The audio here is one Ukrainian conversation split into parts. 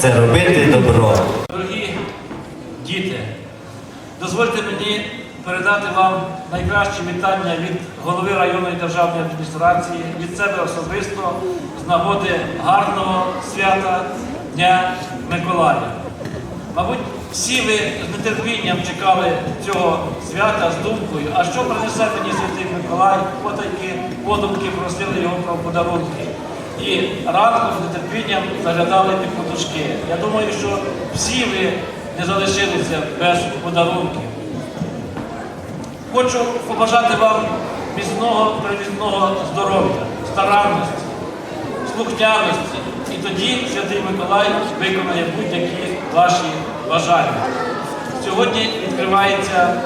це робити добро. Дорогі діти, дозвольте мені передати вам найкращі вітання від голови районної державної адміністрації, від себе особисто з нагоди гарного свята Дня Миколая. Мабуть, всі ви з нетерпінням чекали цього свята з думкою, а що принесе мені святий Миколай, потайки, подумки просили його про подарунки. І ранком з нетерпінням заглядали під подушки. Я думаю, що всі ви не залишилися без подарунків. Хочу побажати вам міцного привітного здоров'я, старанності, слухняності. І тоді Святий Миколай виконає будь-які ваші бажання. Сьогодні відкривається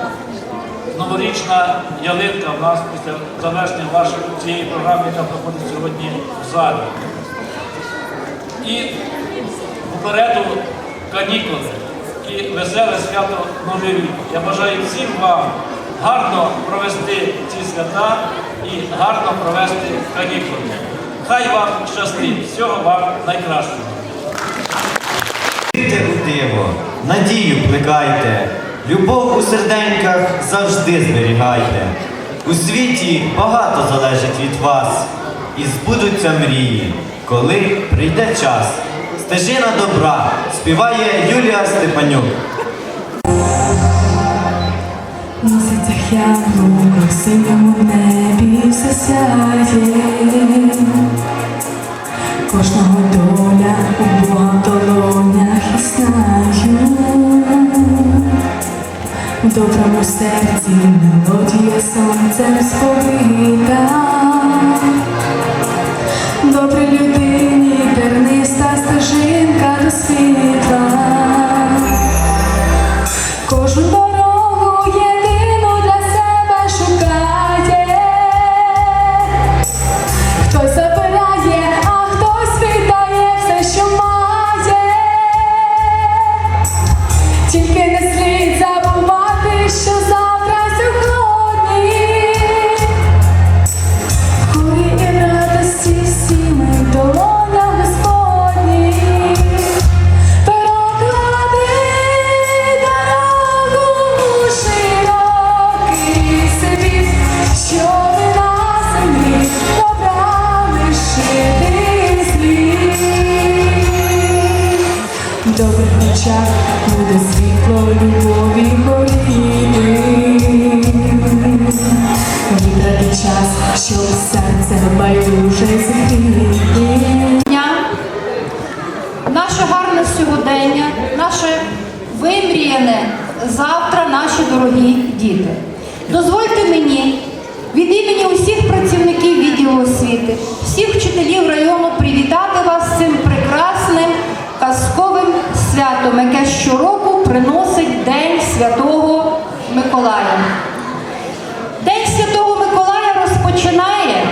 новорічна ялинка в нас після завершення вашої цієї програми, яка проходить сьогодні в залі. І попереду канікули і веселе свято Новий рік. Я бажаю всім вам гарно провести ці свята і гарно провести канікули. Хай вам щастить, всього вам найкращого. Вірте у диво, надію плекайте, любов у серденьках завжди зберігайте. У світі багато залежить від вас, і збудуться мрії, коли прийде час. Стежина добра співає Юлія Степанюк. Місяцях яблуко в синьому небі все сяє, кожного доля у Бога в в доброму серці мелодія сонцем сповита, добрій людині терниста стежинка до світла. Добрих буде світло любові горіти. Вибрати час, щоб серце байдуже зігріти. наше гарне сьогодення, наше вимріяне завтра, наші дорогі діти. Дозвольте мені від імені усіх працівників відділу освіти, всіх вчителів району яке щороку приносить День Святого Миколая. День Святого Миколая розпочинає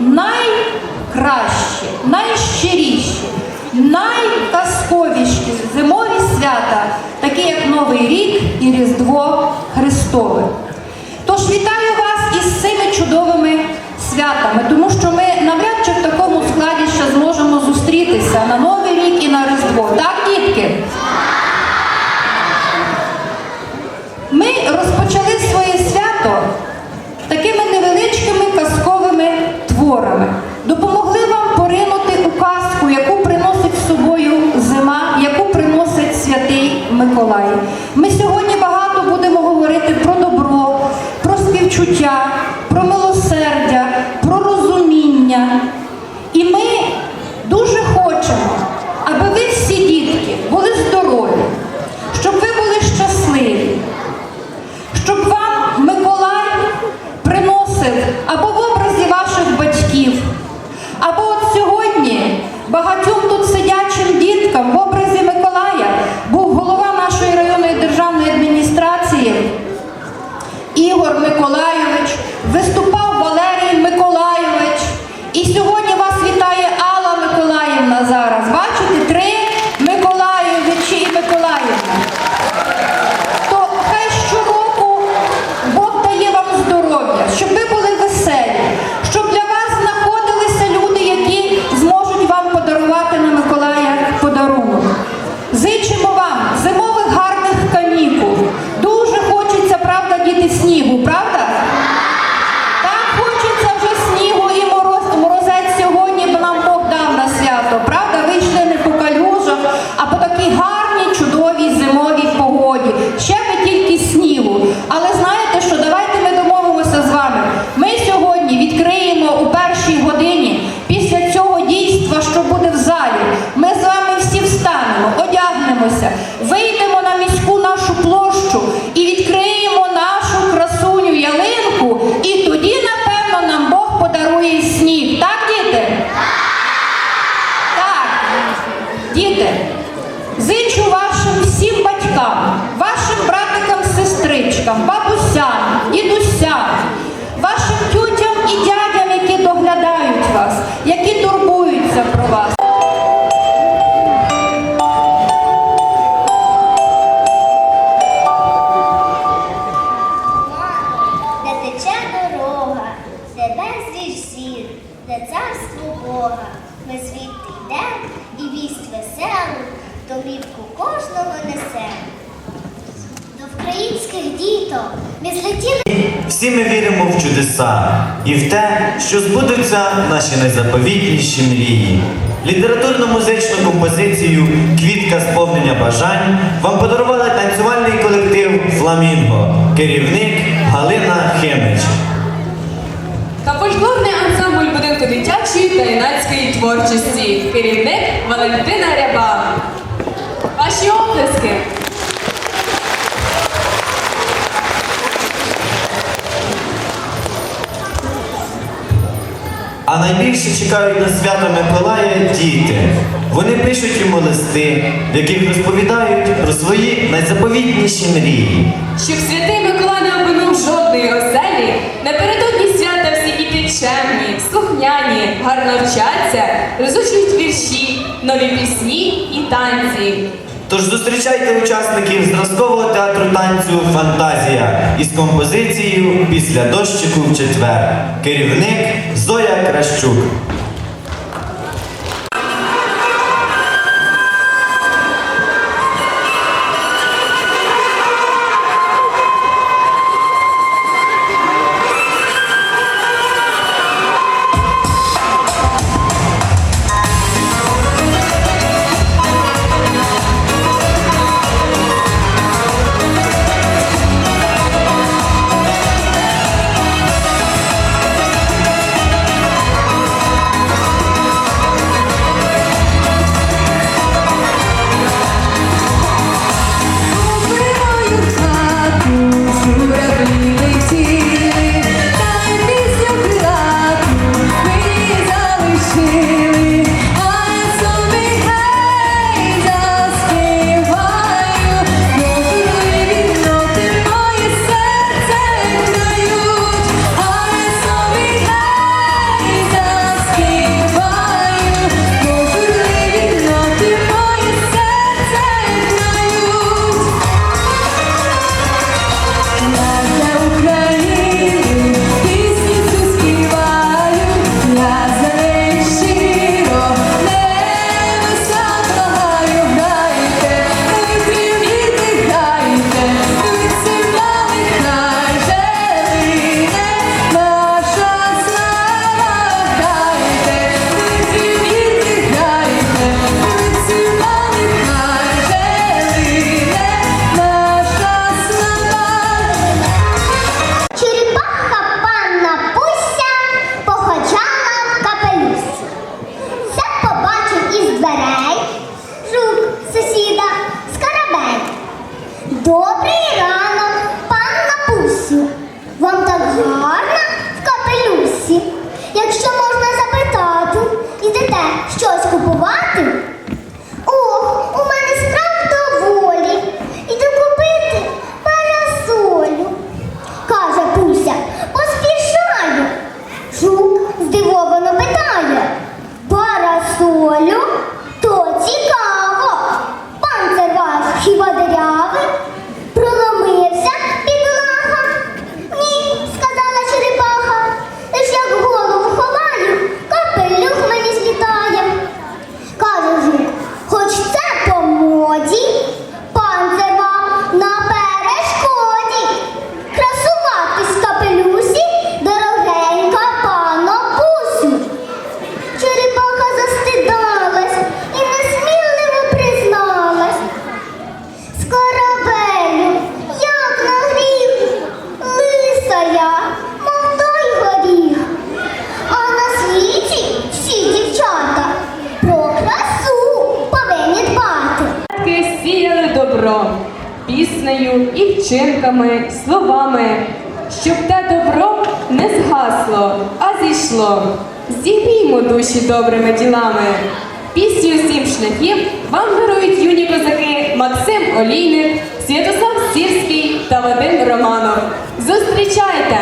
найкраще, найщиріші, найказковіші зимові свята, такі як Новий рік і Різдво Христове. Тож вітаю вас із цими чудовими святами, тому що ми навряд чи в такому складі ще зможемо зустрітися на Новий рік і на Різдво. Так, дітки? Ми розпочали своє свято такими невеличкими казковими творами. Допомогли вам поринути у казку, яку приносить з собою зима, яку приносить святий Миколай. Ми сьогодні багато будемо говорити про добро, про співчуття, і в те, що збудуться наші найзаповітніші мрії. Літературно-музичну композицію Квітка сповнення бажань вам подарували танцювальний колектив Фламінго, керівник Галина Химич. Та фольклорний ансамбль будинку дитячої та юнацької творчості. Керівник Валентина Ряба. Ваші оплески. А найбільше чекають на свято Миколая діти. Вони пишуть йому листи, в яких розповідають про свої найзаповітніші мрії. Щоб святий Микола не обминув жодної оселі, напередодні свята всі діти чемні, слухняні, гарно вчаться, розучують вірші, нові пісні і танці. Тож зустрічайте учасників зразкового театру танцю Фантазія із композицією Після дощику в четвер. Керівник Зоя Кращук. з як на гріх, лиса я, мов той. А на світі всі дівчата про красу повинні дбати. сіяли добро піснею і вчинками, словами, щоб те добро не згасло, а зійшло. Зігрімо душі добрими ділами, пісню сім шляхів. Вам дарують юні козаки Максим Олійник, Святослав Сірський та Вадим Романов. Зустрічайте!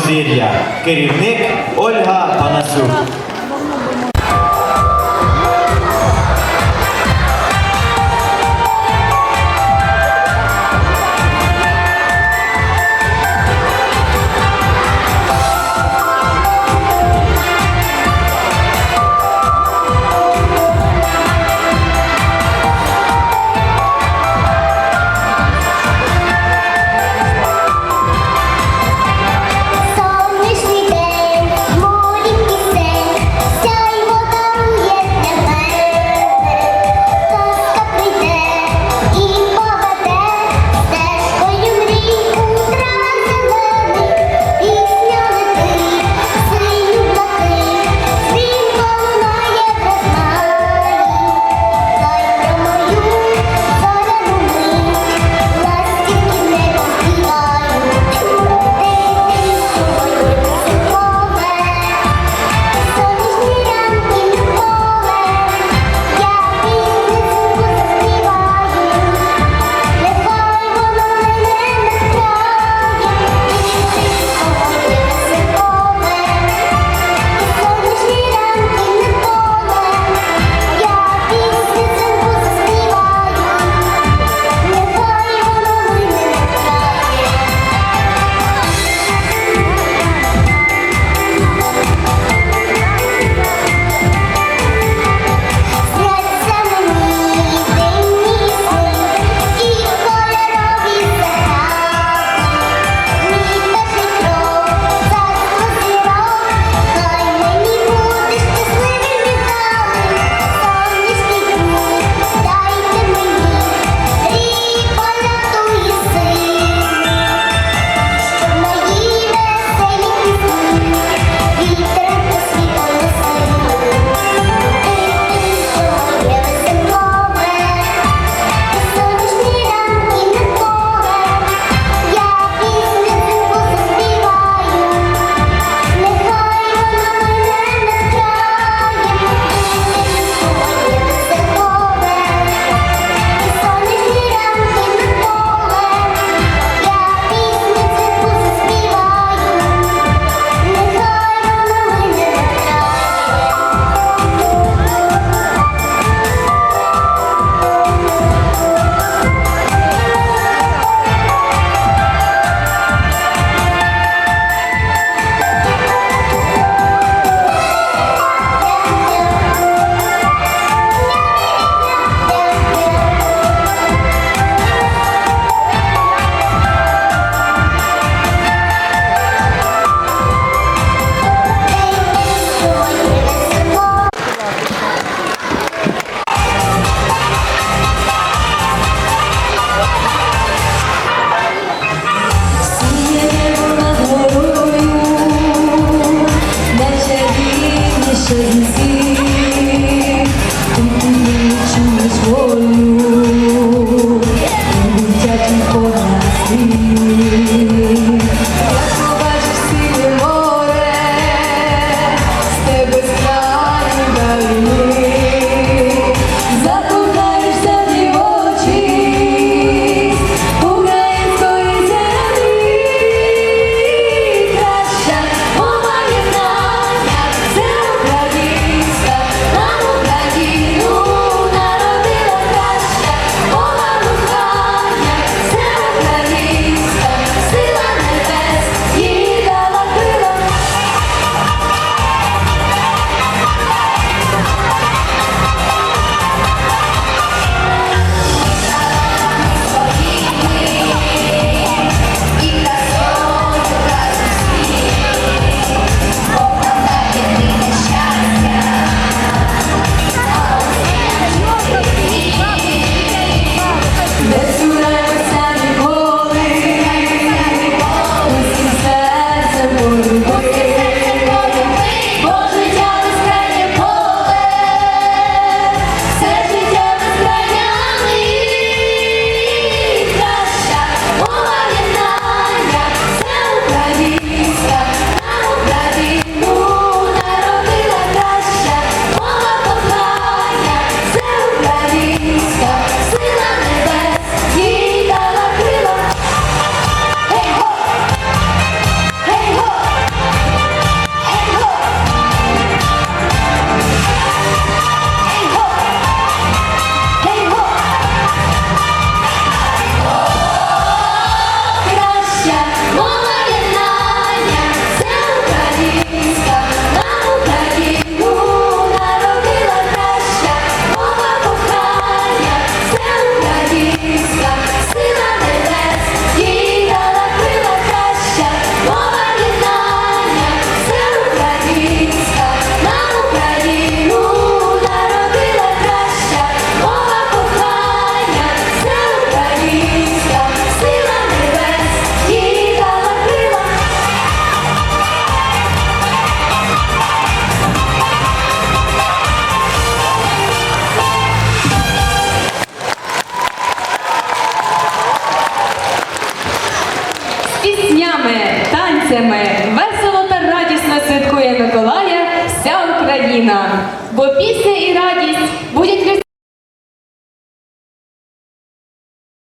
Сузір'я. Керівник Ольга Панасюк.